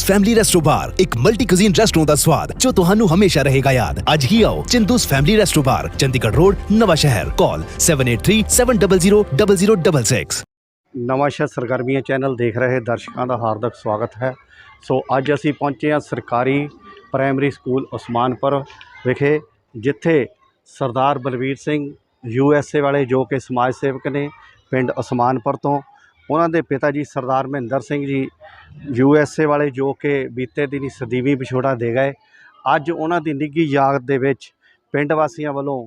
Chindus family resto ਬਾਰ ਇੱਕ multi cuisine restaurant ਦਾ ਸਵਾਦ ਜੋ ਤੁਹਾਨੂੰ ਹਮੇਸ਼ਾ ਰਹੇਗਾ ਯਾਦ। ਅੱਜ ਹੀ ਆਓ Chindu's family resto bar Chandigarh road, Nawanshahr. Call 7837000066 ਨਵਾਂ ਸ਼ਹਿਰ ਸਰਗਰਮੀਆਂ ਚੈਨਲ ਦੇਖ ਰਹੇ ਦਰਸ਼ਕਾਂ ਦਾ ਹਾਰਦਿਕ ਸਵਾਗਤ ਹੈ। ਸੋ ਅੱਜ ਅਸੀਂ ਪਹੁੰਚੇ ਹਾਂ ਸਰਕਾਰੀ ਪ੍ਰਾਇਮਰੀ ਸਕੂਲ ਉਸਮਾਨਪੁਰ ਵਿਖੇ, ਜਿੱਥੇ Sardar Balvir Singh U S A ਵਾਲੇ ਜੋ ਕਿ ਸਮਾਜ ਸੇਵਕ ਨੇ ਪਿੰਡ ਉਸਮਾਨਪੁਰ ਤੋਂ ਉਹਨਾਂ ਦੇ ਪਿਤਾ ਜੀ Sardar Mohinder Singh ji you S A ਵਾਲੇ ਜੋ ਕਿ ਬੀਤੇ ਦਿਨੀ ਸਦੀਵੀ ਵਿਛੋੜਾ ਦੇ ਗਏ। ਅੱਜ ਉਹਨਾਂ ਦੀ ਨਿੱਘੀ ਯਾਦ ਦੇ ਵਿੱਚ ਪਿੰਡ ਵਾਸੀਆਂ ਵੱਲੋਂ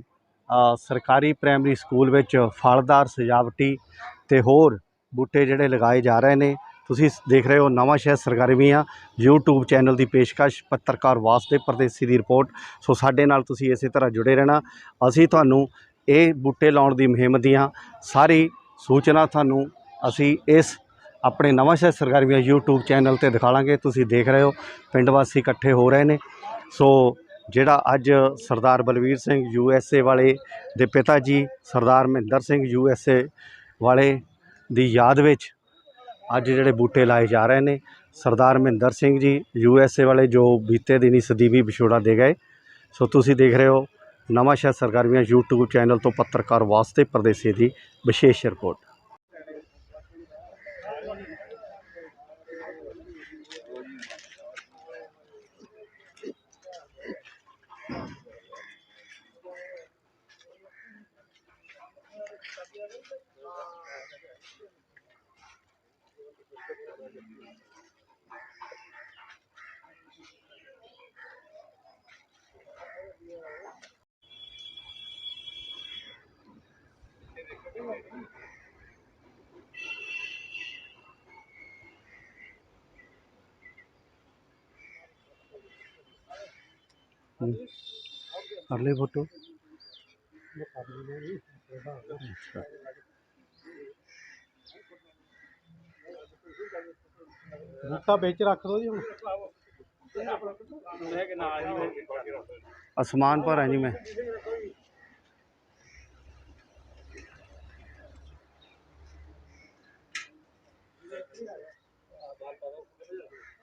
ਸਰਕਾਰੀ ਪ੍ਰਾਇਮਰੀ ਸਕੂਲ ਵਿੱਚ ਫਲਦਾਰ ਸਜਾਵਟੀ ਤੇ ਹੋਰ ਬੂਟੇ ਜਿਹੜੇ ਲਗਾਏ ਜਾ ਰਹੇ ਨੇ। ਤੁਸੀਂ ਦੇਖ ਰਹੇ ਹੋ ਨਵਾਂ ਸ਼ਹਿਰ ਸਰਗਰਮੀਆਂ YouTube ਚੈਨਲ ਦੀ ਪੇਸ਼ਕਸ਼ ਪੱਤਰਕਾਰ ਵਾਸਤੇ ਪਰਦੇਸੀ ਦੀ ਰਿਪੋਰਟ। ਸੋ ਸਾਡੇ ਨਾਲ ਤੁਸੀਂ ਇਸੇ ਤਰ੍ਹਾਂ ਜੁੜੇ ਰਹਿਣਾ। ਅਸੀਂ ਤੁਹਾਨੂੰ ਇਹ ਬੂਟੇ ਲਾਉਣ ਦੀ ਮੁਹਿੰਮ ਦੀਆਂ ਸਾਰੀ ਸੂਚਨਾ ਤੁਹਾਨੂੰ ਅਸੀਂ ਇਸ ਆਪਣੇ ਨਵਾਂ ਸ਼ਹਿਰ ਸਰਗਰਮੀਆਂ YouTube ਚੈਨਲ ਤੇ ਦਿਖਾਵਾਂਗੇ ਤੁਸੀਂ ਦੇਖ ਰਹੇ ਹੋ, ਪਿੰਡ ਵਾਸੀ ਇਕੱਠੇ ਹੋ ਰਹੇ ਨੇ। ਸੋ ਜਿਹੜਾ ਅੱਜ Sardar Balvir Singh U S A ਵਾਲੇ ਦੇ ਪਿਤਾ ਜੀ, Sardar Mohinder Singh U S A ਵਾਲੇ ਦੀ ਯਾਦ ਵਿੱਚ ਅੱਜ ਜਿਹੜੇ ਬੂਟੇ ਲਾਏ ਜਾ ਰਹੇ ਨੇ। ਸਰਦਾਰ Mohinder Singh ji you S A ਵਾਲੇ ਜੋ ਬੀਤੇ ਦਿਨੀ ਸਦੀਵੀ ਵਿਛੋੜਾ ਦੇ ਗਏ। ਸੋ ਤੁਸੀਂ ਦੇਖ ਰਹੇ ਹੋ, ਨਵਾਂ ਸ਼ਹਿਰ ਸਰਗਰਮੀਆਂ YouTube ਚੈਨਲ ਤੋਂ ਪੱਤਰਕਾਰ ਵਾਸਤੇ ਪਰਦੇਸੀ ਦੀ ਵਿਸ਼ੇਸ਼ ਰਿਪੋਰਟ। ਕਰ ਲੈ ਫੋਟੋ ਬੂਟਾ ਵਿੱਚ ਰੱਖ ਦੋ ਜੀ ਹੁਣ ਅਸਮਾਨ ਪਰ ਹੈ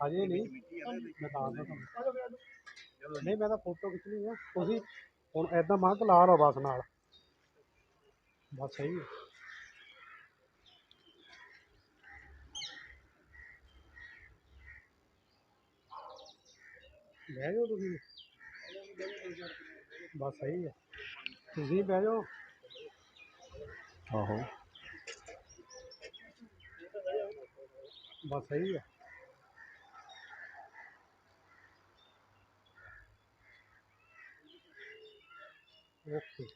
ਹਾਂਜੀ ਜਸਵਿੰਦਰ ਜੀ ਅਜੇ ਨਹੀਂ ਮੈਂ ਤਾਂ ਦੱਸਦਾ ਤੁਹਾਨੂੰ। ਨਹੀਂ ਮੈਂ ਤਾਂ ਫੋਟੋ ਖਿੱਚਣੀ ਆ। ਤੁਸੀਂ ਹੁਣ ਐਦਾਂ ਮਾਂ ਲਾ ਲਓ ਬਸ ਨਾਲ। ਬਸ ਸਹੀ ਹੈ ਬਹਿ ਜਾਓ ਤੁਸੀਂ। ਬਸ ਸਹੀ ਹੈ ਤੁਸੀਂ ਬਹਿ ਜਾਓ। ਆਹੋ। ਬਸ ਸਹੀ ਹੈ 이렇게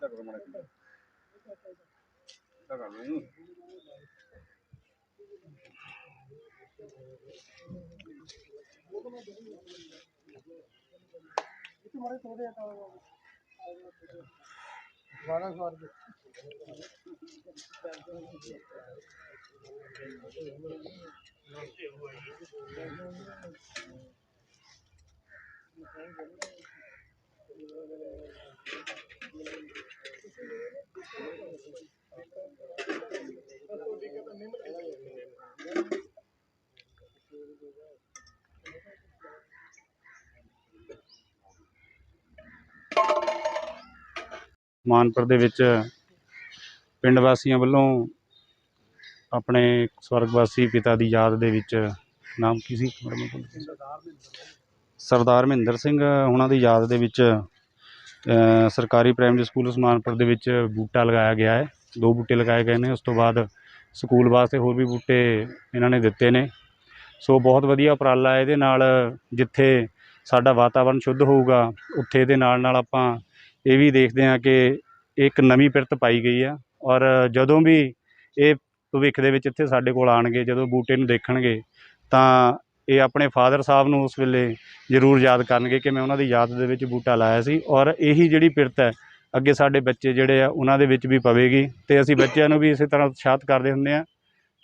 그러면 だからね。Thank you. ਮਾਨਪੁਰ ਦੇ ਵਿੱਚ ਪਿੰਡ ਵਾਸੀਆਂ ਵੱਲੋਂ ਆਪਣੇ ਸਵਰਗਵਾਸੀ ਪਿਤਾ ਦੀ ਯਾਦ ਦੇ ਵਿੱਚ ਨਾਮ ਕੀ ਸੀ? ਸਰਦਾਰ ਮਹਿੰਦਰ ਸਿੰਘ ਉਹਨਾਂ ਦੀ ਯਾਦ ਦੇ ਵਿੱਚ ਸਰਕਾਰੀ ਪ੍ਰਾਇਮਰੀ ਸਕੂਲ ਉਸਮਾਨਪੁਰ ਦੇ ਵਿੱਚ ਬੂਟਾ ਲਗਾਇਆ ਗਿਆ ਹੈ। ਦੋ ਬੂਟੇ ਲਗਾਏ ਗਏ ਨੇ, ਉਸ ਤੋਂ ਬਾਅਦ ਸਕੂਲ ਵਾਸਤੇ ਹੋਰ ਵੀ ਬੂਟੇ ਇਹਨਾਂ ਨੇ ਦਿੱਤੇ ਨੇ। ਸੋ ਬਹੁਤ ਵਧੀਆ ਉਪਰਾਲਾ ਇਹਦੇ ਨਾਲ ਜਿੱਥੇ ਸਾਡਾ ਵਾਤਾਵਰਣ ਸ਼ੁੱਧ ਹੋਊਗਾ, ਉੱਥੇ ਇਹਦੇ ਨਾਲ ਨਾਲ ਆਪਾਂ ਇਹ ਵੀ ਦੇਖਦੇ ਹਾਂ ਕਿ ਇੱਕ ਨਵੀਂ ਪਿਰਤ ਪਾਈ ਗਈ ਆ ਔਰ ਜਦੋਂ ਵੀ ਇਹ ਭਵਿੱਖ ਦੇ ਵਿੱਚ ਇੱਥੇ ਸਾਡੇ ਕੋਲ ਆਣਗੇ ਜਦੋਂ ਬੂਟੇ ਨੂੰ ਦੇਖਣਗੇ, ਤਾਂ ਇਹ ਆਪਣੇ ਫਾਦਰ ਸਾਹਿਬ ਨੂੰ ਉਸ ਵੇਲੇ ਜ਼ਰੂਰ ਯਾਦ ਕਰਨਗੇ ਕਿ ਮੈਂ ਉਹਨਾਂ ਦੀ ਯਾਦ ਦੇ ਵਿੱਚ ਬੂਟਾ ਲਾਇਆ ਸੀ ਔਰ ਇਹੀ ਜਿਹੜੀ ਪਿਰਤ ਹੈ ਅੱਗੇ ਸਾਡੇ ਬੱਚੇ ਜਿਹੜੇ ਆ ਉਹਨਾਂ ਦੇ ਵਿੱਚ ਵੀ ਪਵੇਗੀ ਤੇ ਅਸੀਂ ਬੱਚਿਆਂ ਨੂੰ ਵੀ ਇਸੇ ਤਰ੍ਹਾਂ ਉਤਸ਼ਾਹਿਤ ਕਰਦੇ ਹੁੰਦੇ ਆ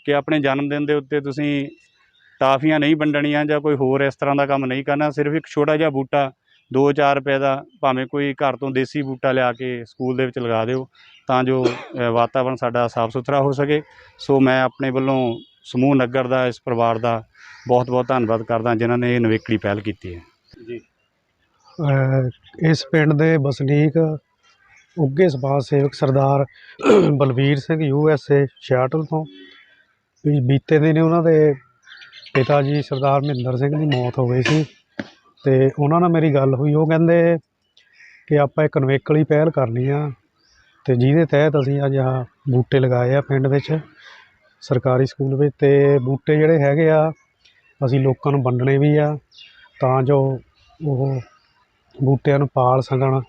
ਕਿ ਆਪਣੇ ਜਨਮ ਦਿਨ ਦੇ ਉੱਤੇ ਤੁਸੀਂ ਟਾਫੀਆਂ ਨਹੀਂ ਵੰਡਣੀਆਂ ਜਾਂ ਕੋਈ ਹੋਰ ਇਸ ਤਰ੍ਹਾਂ ਦਾ ਕੰਮ ਨਹੀਂ ਕਰਨਾ ਸਿਰਫ ਇੱਕ ਛੋਟਾ ਜਿਹਾ ਬੂਟਾ 2-4 ਰੁਪਏ ਦਾ ਭਾਵੇਂ ਕੋਈ ਘਰ ਤੋਂ ਦੇਸੀ ਬੂਟਾ ਲਿਆ ਕੇ ਸਕੂਲ ਦੇ ਵਿੱਚ ਲਗਾ ਦਿਓ ਤਾਂ ਜੋ ਵਾਤਾਵਰਣ ਸਾਡਾ ਸਾਫ਼ ਸੁਥਰਾ ਹੋ ਸਕੇ। ਸੋ ਮੈਂ ਆਪਣੇ ਵੱਲੋਂ ਸਮੂਹ ਨਗਰ ਦਾ ਇਸ ਪਰਿਵਾਰ ਦਾ ਬਹੁਤ ਬਹੁਤ ਧੰਨਵਾਦ ਕਰਦਾ ਜਿਨ੍ਹਾਂ ਨੇ ਇਹ ਨਿਵੇਕਲੀ ਪਹਿਲ ਕੀਤੀ ਹੈ। ਅਹ ਇਸ ਪਿੰਡ ਦੇ ਵਸਨੀਕ ਉੱਘੇ ਸਮਾਜ ਸੇਵਕ Sardar Balvir Singh U S A Seattle ਤੋਂ। ਵੀ ਬੀਤੇ ਦਿਨ ਉਹਨਾਂ ਦੇ ਪਿਤਾ ਜੀ ਸਰਦਾਰ ਮਹਿੰਦਰ ਸਿੰਘ ਦੀ ਮੌਤ ਹੋ ਗਈ ਸੀ ਤੇ ਉਹਨਾਂ ਨਾਲ ਮੇਰੀ ਗੱਲ ਹੋਈ। ਉਹ ਕਹਿੰਦੇ ਕਿ ਆਪਾਂ ਇੱਕ ਨਵੇਕਲੀ ਪਹਿਲ ਕਰਨੀ ਆ ਤੇ ਜਿਹਦੇ ਤਹਿਤ ਅਸੀਂ ਅੱਜ ਆਹ ਬੂਟੇ ਲਗਾਏ ਆ ਪਿੰਡ ਵਿੱਚ ਸਰਕਾਰੀ ਸਕੂਲ ਵਿੱਚ ਤੇ ਬੂਟੇ ਜਿਹੜੇ ਹੈਗੇ ਆ ਅਸੀਂ ਲੋਕਾਂ ਨੂੰ ਵੰਡਣੇ ਵੀ ਆ ਤਾਂ ਜੋ ਉਹ ਬੂਟਿਆਂ ਨੂੰ ਪਾਲ ਸਕਣ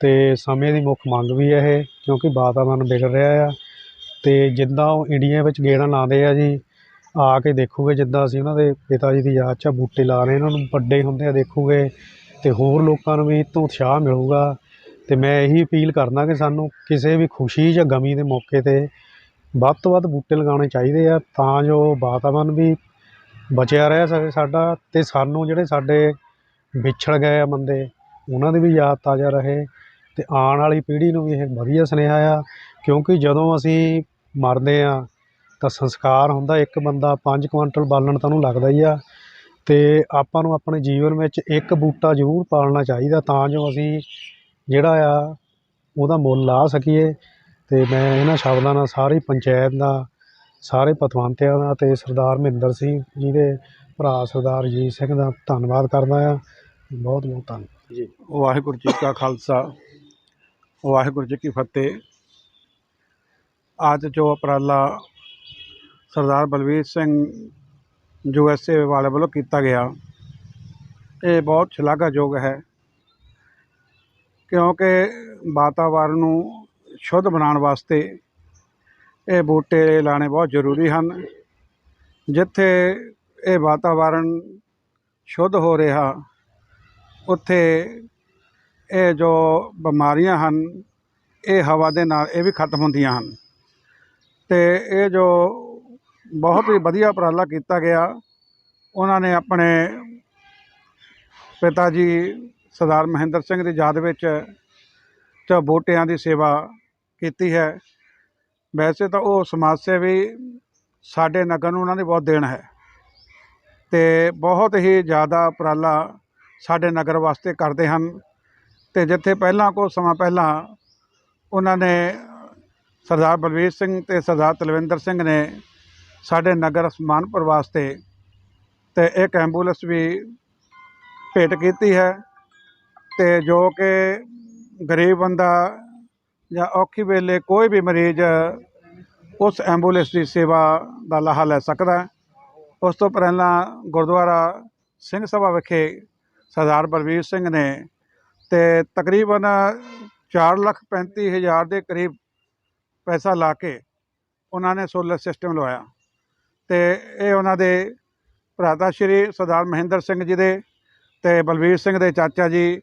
ਅਤੇ ਸਮੇਂ ਦੀ ਮੁੱਖ ਮੰਗ ਵੀ ਹੈ ਇਹ, ਕਿਉਂਕਿ ਵਾਤਾਵਰਨ ਵਿਗੜ ਰਿਹਾ ਆ। ਅਤੇ ਜਿੱਦਾਂ ਉਹ ਇੰਡੀਆ ਵਿੱਚ ਗੇੜਾ ਲਾਉਂਦੇ ਆ ਜੀ, ਆ ਕੇ ਦੇਖੂਗੇ ਜਿੱਦਾਂ ਅਸੀਂ ਉਹਨਾਂ ਦੇ ਪਿਤਾ ਜੀ ਦੀ ਯਾਦ 'ਚ ਬੂਟੇ ਲਾ ਰਹੇ, ਉਹਨਾਂ ਨੂੰ ਵੱਡੇ ਹੁੰਦੇ ਆ ਦੇਖੋਗੇ, ਤੇ ਹੋਰ ਲੋਕਾਂ ਨੂੰ ਵੀ ਇਹ ਤੋਂ ਉਤਸ਼ਾਹ ਮਿਲੂਗਾ। ਅਤੇ ਮੈਂ ਇਹੀ ਅਪੀਲ ਕਰਦਾ ਕਿ ਸਾਨੂੰ ਕਿਸੇ ਵੀ ਖੁਸ਼ੀ ਜਾਂ ਗਮੀ ਦੇ ਮੌਕੇ ਤੇ ਵੱਧ ਤੋਂ ਵੱਧ ਬੂਟੇ ਲਗਾਉਣੇ ਚਾਹੀਦੇ ਆ, ਤਾਂ ਜੋ ਵਾਤਾਵਰਨ ਵੀ ਬਚਿਆ ਰਹਿ ਸਕੇ ਸਾਡਾ ਅਤੇ ਸਾਨੂੰ ਜਿਹੜੇ ਸਾਡੇ ਵਿਛੜ ਗਏ ਆ ਬੰਦੇ, ਉਹਨਾਂ ਦੀ ਵੀ ਯਾਦ ਤਾਜ਼ਾ ਰਹੇ। ਤੇ ਆਉਣ ਵਾਲੀ ਪੀੜ੍ਹੀ ਨੂੰ ਵੀ ਇਹ ਵਧੀਆ ਸੁਨੇਹਾ ਆ, ਕਿਉਂਕਿ ਜਦੋਂ ਅਸੀਂ ਮਰਦੇ ਆ, ਤਾਂ ਸੰਸਕਾਰ ਹੁੰਦਾ, ਇੱਕ ਬੰਦਾ 5 ਕੁਇੰਟਲ ਬਾਲਣ ਤਾਂ ਉਹਨੂੰ ਲੱਗਦਾ ਹੀ ਆ, ਤੇ ਆਪਾਂ ਨੂੰ ਆਪਣੇ ਜੀਵਨ ਵਿੱਚ ਇੱਕ ਬੂਟਾ ਜ਼ਰੂਰ ਪਾਲਣਾ ਚਾਹੀਦਾ, ਤਾਂ ਜੋ ਅਸੀਂ ਜਿਹੜਾ ਆ, ਉਹਦਾ ਮੁੱਲ ਲਾ ਸਕੀਏ, ਤੇ ਮੈਂ ਇਹਨਾਂ ਸ਼ਬਦਾਂ ਨਾਲ ਸਾਰੀ ਪੰਚਾਇਤ ਦਾ, ਸਾਰੇ ਪਤਵੰਤਿਆਂ ਦਾ ਤੇ ਸਰਦਾਰ ਮਹਿੰਦਰ ਸਿੰਘ ਜੀ ਦੇ ਭਰਾ ਸਰਦਾਰ ਅਜੀਤ ਸਿੰਘ ਦਾ ਧੰਨਵਾਦ ਕਰਦਾ ਆ। ਬਹੁਤ ਬਹੁਤ ਧੰਨਵਾਦ। ਜੀ। ਵਾਹਿਗੁਰੂ ਜੀ ਕਾ ਖਾਲਸਾ। ਵਾਹਿਗੁਰੂ ਜੀ ਕੀ ਫਤਿਹ। ਅੱਜ ਜੋ ਉਪਰਾਲਾ Sardar Balvir Singh U S A ਵਾਲੇ ਵੱਲੋਂ ਕੀਤਾ ਗਿਆ, ਇਹ ਬਹੁਤ ਸ਼ਲਾਘਾਯੋਗ ਹੈ ਕਿਉਂਕਿ ਵਾਤਾਵਰਨ ਨੂੰ ਸ਼ੁੱਧ ਬਣਾਉਣ ਵਾਸਤੇ ਇਹ ਬੂਟੇ ਲਾਣੇ ਬਹੁਤ ਜ਼ਰੂਰੀ ਹਨ। ਜਿੱਥੇ ਇਹ ਵਾਤਾਵਰਨ ਸ਼ੁੱਧ ਹੋ ਰਿਹਾ, ਉੱਥੇ ਇਹ ਜੋ ਬਿਮਾਰੀਆਂ ਹਨ, ਇਹ ਹਵਾ ਦੇ ਨਾਲ ਇਹ ਵੀ ਖਤਮ ਹੁੰਦੀਆਂ ਹਨ। ਤੇ ਇਹ ਜੋ ਬਹੁਤ ਹੀ ਵਧੀਆ ਉਪਰਾਲਾ ਕੀਤਾ ਗਿਆ, ਉਹਨਾਂ ਨੇ ਆਪਣੇ ਪਿਤਾ ਜੀ ਸਰਦਾਰ ਮਹਿੰਦਰ ਸਿੰਘ ਦੀ ਯਾਦ ਵਿੱਚ ਚ ਬੂਟਿਆਂ ਦੀ ਸੇਵਾ ਕੀਤੀ ਹੈ। ਵੈਸੇ ਤਾਂ ਉਹ ਸਮਾਜ ਸੇਵੀ ਸਾਡੇ ਨਗਰ ਨੂੰ ਉਹਨਾਂ ਦੀ ਬਹੁਤ ਦੇਣ ਹੈ। ਤੇ ਬਹੁਤ ਹੀ ਜ਼ਿਆਦਾ ਉਪਰਾਲਾ ਸਾਡੇ ਨਗਰ ਵਾਸਤੇ ਕਰਦੇ ਹਨ। ਤੇ ਜਿੱਥੇ ਪਹਿਲਾਂ ਕੁਝ ਸਮਾਂ ਪਹਿਲਾਂ ਉਹਨਾਂ ਨੇ ਸਰਦਾਰ ਬਲਵੀਰ ਸਿੰਘ ਤੇ ਸਰਦਾਰ ਤਲਵਿੰਦਰ ਸਿੰਘ ਨੇ ਸਾਡੇ ਨਗਰ ਸਮਾਨਪੁਰ ਵਾਸਤੇ ਤੇ ਇੱਕ ਐਂਬੂਲੈਂਸ ਵੀ ਭੇਟ ਕੀਤੀ ਹੈ ਤੇ ਜੋ ਕਿ ਗਰੀਬ ਬੰਦਾ ਜਾਂ ਔਖੀ ਵੇਲੇ ਕੋਈ ਵੀ ਮਰੀਜ਼ ਉਸ ਐਂਬੂਲੈਂਸ ਦੀ ਸੇਵਾ ਦਾ ਲਾਹਾ ਲੈ ਸਕਦਾ ਉਸ ਤੋਂ ਪਹਿਲਾਂ ਗੁਰਦੁਆਰਾ ਸਿੰਘ ਸਭਾ ਵਿਖੇ ਸਰਦਾਰ ਬਲਵੀਰ ਸਿੰਘ ਨੇ ਤੇ ਤਕਰੀਬਨ ਚਾਰ ਲੱਖ ਪੈਂਤੀ ਹਜ਼ਾਰ ਦੇ ਕਰੀਬ ਪੈਸਾ ਲਾ ਕੇ ਉਹਨਾਂ ਨੇ ਸੋਲਰ ਸਿਸਟਮ ਲਵਾਇਆ। ਤੇ ਇਹ ਉਹਨਾਂ ਦੇ ਭਰਾਤਾ ਸ਼੍ਰੀ ਸਰਦਾਰ ਮਹਿੰਦਰ ਸਿੰਘ ਜੀ ਦੇ ਤੇ ਬਲਵੀਰ ਸਿੰਘ ਦੇ ਚਾਚਾ ਜੀ,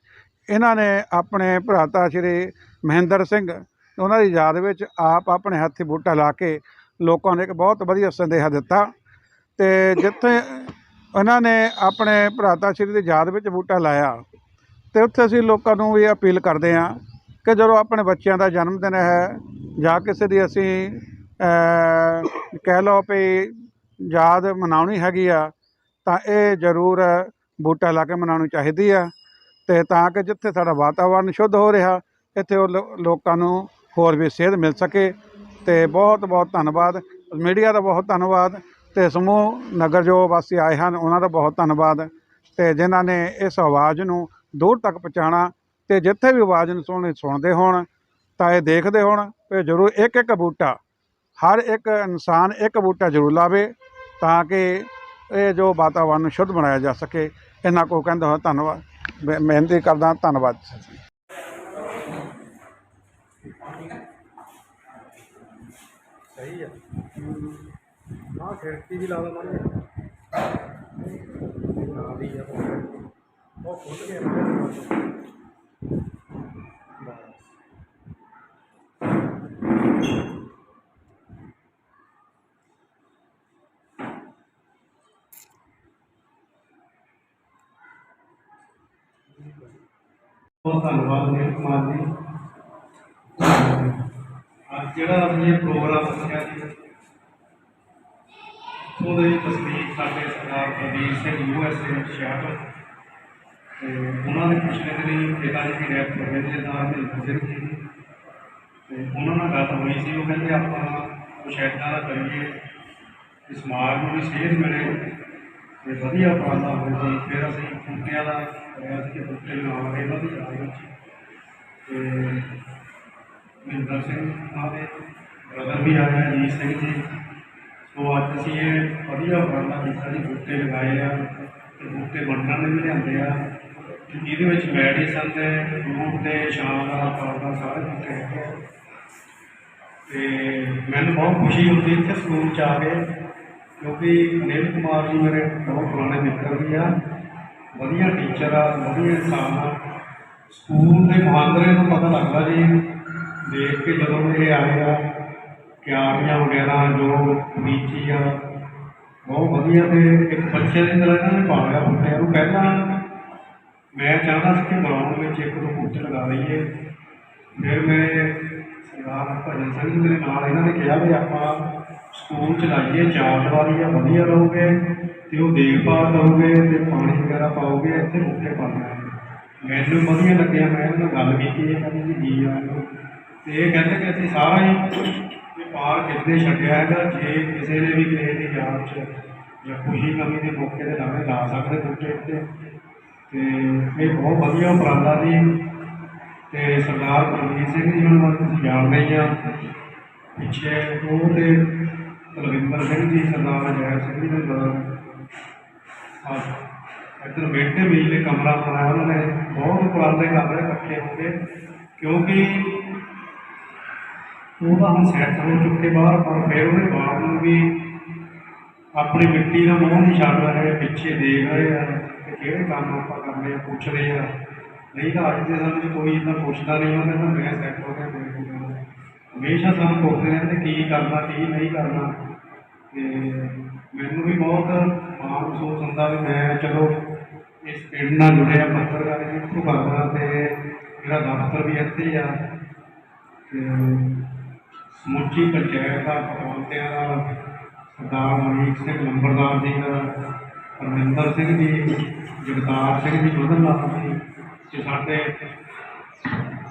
ਇਹਨਾਂ ਨੇ ਆਪਣੇ ਭਰਾਤਾ ਸ਼੍ਰੀ ਮਹਿੰਦਰ ਸਿੰਘ, ਉਹਨਾਂ ਦੀ ਯਾਦ ਵਿੱਚ ਆਪ ਆਪਣੇ ਹੱਥੀ ਬੂਟਾ ਲਾ ਕੇ ਲੋਕਾਂ ਨੂੰ ਇੱਕ ਬਹੁਤ ਵਧੀਆ ਸੰਦੇਹਾ ਦਿੱਤਾ। ਤੇ ਜਿੱਥੇ ਉਹਨਾਂ ਨੇ ਆਪਣੇ ਭਰਾਤਾ ਸ਼੍ਰੀ ਦੀ ਯਾਦ ਵਿੱਚ ਬੂਟਾ ਲਾਇਆ ਤੇ ਉੱਥੇ ਅਸੀਂ ਲੋਕਾਂ ਨੂੰ ਵੀ ਅਪੀਲ ਕਰਦੇ ਹਾਂ ਕਿ ਜਦੋਂ ਆਪਣੇ ਬੱਚਿਆਂ ਦਾ ਜਨਮ ਦਿਨ ਹੈ ਜਾਂ ਕਿਸੇ ਦੀ ਅਸੀਂ ਕਹਿ ਲਓ ਵੀ ਯਾਦ ਮਨਾਉਣੀ ਹੈਗੀ ਆ, ਤਾਂ ਇਹ ਜ਼ਰੂਰ ਬੂਟਾ ਲਾ ਕੇ ਮਨਾਉਣੀ ਚਾਹੀਦੀ ਆ ਤੇ ਤਾਂ ਕਿ ਜਿੱਥੇ ਸਾਡਾ ਵਾਤਾਵਰਨ ਸ਼ੁੱਧ ਹੋ ਰਿਹਾ, ਇੱਥੇ ਉਹ ਲੋ- ਲੋਕਾਂ ਨੂੰ ਹੋਰ ਵੀ ਸੇਧ ਮਿਲ ਸਕੇ। ਤੇ ਬਹੁਤ ਬਹੁਤ ਧੰਨਵਾਦ। ਮੀਡੀਆ ਦਾ ਬਹੁਤ ਧੰਨਵਾਦ ਤੇ ਸਮੂਹ ਨਗਰ ਜੋ ਵਾਸੀ ਆਏ ਹਨ, ਉਹਨਾਂ ਦਾ ਬਹੁਤ ਧੰਨਵਾਦ ਤੇ ਜਿਨ੍ਹਾਂ ਨੇ ਇਸ ਆਵਾਜ਼ ਨੂੰ ਦੂਰ ਤੱਕ ਪਹੁੰਚਾਉਣਾ ਤੇ ਜਿੱਥੇ ਵੀ ਆਵਾਜ਼ ਨੂੰ ਸੁਣ ਸੁਣਦੇ ਹੋਣ ਤਾਂ ਇਹ ਦੇਖਦੇ ਹੋਣ ਕਿ ਜ਼ਰੂਰ ਇੱਕ ਇੱਕ ਬੂਟਾ, ਹਰ ਇੱਕ ਇਨਸਾਨ ਇੱਕ ਬੂਟਾ ਜ਼ਰੂਰ ਲਾਵੇ ਤਾਂ ਕਿ ਇਹ ਜੋ ਵਾਤਾਵਰਨ ਨੂੰ ਸ਼ੁੱਧ ਬਣਾਇਆ ਜਾ ਸਕੇ। ਇਹਨਾਂ ਕੋ ਕਹਿੰਦਾ ਹਾਂ, ਧੰਨਵਾਦ। ਬੇ- ਬੇਨਤੀ ਕਰਦਾ, ਧੰਨਵਾਦ। ਸਹੀ ਆ। ਨਾ ਖਿੜਕੀ ਵੀ ਲਾ ਦਵਾਂਗੇ ਨਾ ਉਹ ਖੁੱਲ ਗਿਆ ਬਹੁਤ ਧੰਨਵਾਦ ਨੀਲ ਕੁਮਾਰ ਜੀ। ਅੱਜ ਜਿਹੜਾ ਅਸੀਂ ਇਹ ਪ੍ਰੋਗਰਾਮ ਰੱਖਿਆ ਜੀ ਉਹਦੇ ਤਸਦੀਕ ਸਾਡੇ ਸਰਦਾਰ ਪ੍ਰਦੀਪ ਸਿੰਘ ਯੂਐਸਏ ਸ਼ਹਿਰ ਤੇ ਉਹਨਾਂ ਦੇ ਪਿਛਲੇ ਦਿਨੀ ਪਿਤਾ ਜੀ ਦੀ ਡੈਥ ਹੋ ਗਈ ਸੀ ਸਰਦਾਰ ਮਹਿੰਦਰ ਸਿੰਘ ਜੀ ਦੀ। ਤੇ ਉਹਨਾਂ ਨਾਲ ਗੱਲ ਹੋਈ ਸੀ ਉਹ ਕਹਿੰਦੇ ਆਪਾਂ ਕੁਛ ਏਦਾਂ ਦਾ ਕਰੀਏ ਕਿ ਸਮਾਜ ਨੂੰ ਵੀ ਸੇਧ ਮਿਲੇ ਤੇ ਵਧੀਆ ਉਪਰਾਲਾ ਹੋਵੇ ਜੀ ਫਿਰ ਅਸੀਂ ਬੂਟਿਆਂ ਦਾ ਕਰਿਆ ਸੀ ਕਿ ਬੂਟੇ ਲਗਾਵਾਂਗੇ ਇਹਨਾਂ ਦੀ ਯਾਦ ਵਿੱਚ ਤੇ ਮਹਿੰਦਰ ਸਿੰਘ ਉਹਨਾਂ ਦੇ ਬ੍ਰਦਰ ਵੀ ਆਏ ਆ ਜੀ ਸਿੰਘ ਜੀ ਸੋ ਅੱਜ ਅਸੀਂ ਇਹ ਵਧੀਆ ਉਪਰਾਲਾ ਕੀਤਾ ਜੀ ਬੂਟੇ ਲਗਾਏ ਆ ਤੇ ਬੂਟੇ ਵੰਡਣ ਦੇ ਵੀ ਲਿਆਂਦੇ ਆ ਜਿਹਦੇ ਵਿੱਚ ਮੈਡੀਸਨ ਦੇ ਫਰੂਟ ਦੇ, ਸ਼ਾਮ ਦਾ ਫਲ ਦਾ ਸਾਰੇ ਬੂਟੇ ਹੈਗੇ ਆ। ਤੇ ਮੈਨੂੰ ਬਹੁਤ ਖੁਸ਼ੀ ਹੁੰਦੀ ਇੱਥੇ ਸਕੂਲ ਚ ਆ ਕੇ, ਕਿਉਂਕਿ ਅਨਿਲ ਕੁਮਾਰ ਜੀ ਮੇਰੇ ਬਹੁਤ ਪੁਰਾਣੇ ਮਿੱਤਰ ਵੀ ਆ। ਵਧੀਆ ਟੀਚਰ ਆ, ਵਧੀਆ ਇਨਸਾਨ ਆ। ਸਕੂਲ ਦੇ ਮੁਹਾਂਦਰੇ ਨੂੰ ਪਤਾ ਲੱਗਦਾ ਜੀ, ਦੇਖ ਕੇ ਜਦੋਂ ਇਹ ਆਏ ਆ ਕਿਆਰੀਆਂ ਵਗੈਰਾ ਜੋ ਬੀਚੀ ਆ, ਬਹੁਤ ਵਧੀਆ ਤੇ ਇੱਕ ਬੱਚੇ ਦੀ ਤਰ੍ਹਾਂ ਇਹਨਾਂ ਨੇ ਪਾਲਿਆ ਬੂਟਿਆਂ ਨੂੰ। ਪਹਿਲਾਂ ਮੈਂ ਚਾਹੁੰਦਾ ਸੀ ਕਿ ਗਰਾਊਂਡ ਵਿੱਚ ਇੱਕ ਦੋ ਬੂਟੇ ਲਗਾ ਲਈਏ। ਫਿਰ ਮੈਂ ਸਰਦਾਰ ਭਜਨ ਸਿੰਘ ਜੀ ਮੇਰੇ ਨਾਲ ਇਹਨਾਂ ਨੇ ਕਿਹਾ ਵੀ ਆਪਾਂ ਸਕੂਲ ਚ ਲਾਈਏ ਚਾਰ ਦੀਵਾਰੀ ਆ ਵਧੀਆ ਰਹੋਗੇ ਤੇ ਉਹ ਦੇਖਭਾਲ ਕਰੋਗੇ ਤੇ ਪਾਣੀ ਵਗੈਰਾ ਪਾਓਗੇ, ਇੱਥੇ ਬੂਟੇ ਪਾਉਣੇ ਮੈਨੂੰ ਵਧੀਆ ਲੱਗਿਆ, ਮੈਂ ਇਹਨਾਂ ਨਾਲ ਗੱਲ ਕੀਤੀ, ਇਹ ਕਹਿੰਦੇ ਜੀ ਜੀ ਆ ਤੇ ਇਹ ਕਹਿੰਦੇ ਕਿ ਅਸੀਂ ਸਾਰਾ ਹੀ ਇਹ ਪਾਰਕ ਇੱਥੇ ਛੱਡਿਆ ਹੈਗਾ, ਜੇ ਕਿਸੇ ਨੇ ਵੀ ਕਿਸੇ ਦੀ ਯਾਦ ਚ ਜਾਂ ਖੁਸ਼ੀ, ਕਮੀ ਦੇ ਮੌਕੇ ਤੇ ਨਵੇਂ ਲਾ ਸਕਦੇ ਬੂਟੇ ਇੱਥੇ ਤੇ ਇਹ ਬਹੁਤ ਵਧੀਆ ਉਪਰਾਲਾ ਜੀ। ਤੇ ਸਰਦਾਰ ਬਲਵੀਰ ਸਿੰਘ ਜੀ ਉਹਨਾਂ ਨੂੰ ਤੁਸੀਂ ਜਾਣਦੇ ਹੀ ਆ। ਪਿੱਛੇ ਉਹ ਤੇ ਕੁਲਵਿੰਦਰ ਸਿੰਘ ਜੀ, ਸਰਦਾਰ ਜੈ ਸਿੰਘ ਜੀ ਦੇ ਬਦਲ ਇੱਧਰ ਬੈਠੇ ਬਿਜਲੀ ਕਮਰਾ ਬਣਾਇਆ ਉਹਨਾਂ ਨੇ। ਬਹੁਤ ਉਪਰਾਲੇ ਕਰ ਰਹੇ ਇਕੱਠੇ ਹੋ ਕੇ। ਕਿਉਂਕਿ ਉਹ ਤਾਂ ਹੁਣ ਸੈੱਟ ਹੋ ਚੁੱਕੇ ਬਾਹਰ, ਪਰ ਫਿਰ ਉਹਦੇ ਬਾਅਦ ਨੂੰ ਵੀ ਆਪਣੀ ਮਿੱਟੀ ਦਾ ਮੋਹ ਨਹੀਂ ਛੱਡ ਰਹੇ, ਪਿੱਛੇ ਦੇਖ ਰਹੇ ਆ। ਕਿ ਕਿਹੜੇ ਕੰਮ ਆਪਾਂ ਕਰਨੇ ਆ ਰਹੇ ਆ। ਨਹੀਂ ਤਾਂ ਅੱਜ ਦੇ ਸਮੇਂ 'ਚ ਕੋਈ ਇੰਨਾ ਪੁੱਛਦਾ ਨਹੀਂ ਉਹਨੇ ਤਾਂ ਮੈਂ ਸੈੱਟ ਹੋ ਗਿਆ, ਕੋਈ ਨਹੀਂ ਹਮੇਸ਼ਾ ਸਾਨੂੰ ਪੁੱਛਦੇ ਰਹਿੰਦੇ ਕੀ ਕਰਨਾ, ਕੀ ਨਹੀਂ ਕਰਨਾ। ਤੇ ਮੈਨੂੰ ਵੀ ਬਹੁਤ ਮਾਣ ਮਹਿਸੂਸ ਹੁੰਦਾ ਵੀ ਮੈਂ ਚਲੋ ਇਸ ਪਿੰਡ ਨਾਲ ਜੁੜਿਆ, ਪੱਤਰਕਾਰੀ ਇੱਥੋਂ ਕਰਦਾ ਤੇ ਮੇਰਾ ਦਫ਼ਤਰ ਵੀ ਇੱਥੇ ਆ। ਤੇ ਸਮੁੱਚੀ ਪੰਚਾਇਤ ਦਾ ਪਤਵੰਤਿਆਂ ਦਾ, ਸਰਦਾਰ ਮਨੀਕ ਸਿੰਘ ਲੰਬਰਦਾਰ ਜੀ ਦਾ ਪਰਮਿੰਦਰ ਸਿੰਘ ਜੀ, ਜਗਤਾਰ ਸਿੰਘ ਜੀ ਮਦਨ ਲਾਲ ਜੀ, ਤੇ ਸਾਡੇ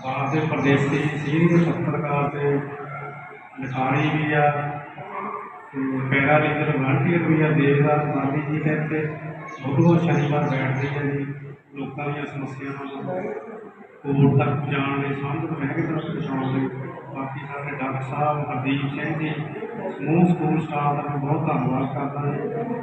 ਬਾਹਰ ਦੇ ਪ੍ਰਦੇਸ਼ੀ ਸੀਨੀਅਰ ਪੱਤਰਕਾਰ ਤੇ ਲਿਖਾਰੀ ਵੀ ਆ, ਤੇ ਪੈਰਾ ਲੀਗਲ ਵਾਲੰਟੀਅਰ ਵੀ ਆ, ਦੇਵਦਾਸ ਮਾਲੀ ਜੀ ਕਹਿੰਦੇ ਬੁੱਧਵਾਰ ਸ਼ਨੀਵਾਰ ਬੈਠਦੇ ਆ ਜੀ, ਲੋਕਾਂ ਦੀਆਂ ਸਮੱਸਿਆਵਾਂ ਨੂੰ ਤੱਕ ਪਹੁੰਚਾਉਣ ਲਈ ਸੰਬੰਧਿਤ ਮਹਿਕਮੇ ਤੱਕ ਪਹੁੰਚਾਉਣ ਲਈ। ਬਾਕੀ ਸਾਡੇ ਡਾਕਟਰ ਸਾਹਿਬ ਹਰਦੀਪ ਸਿੰਘ ਜੀ, ਸਮੂਹ, ਸਕੂਲ ਸਟਾਫ ਦਾ ਬਹੁਤ ਧੰਨਵਾਦ ਕਰਦਾ ਜੀ।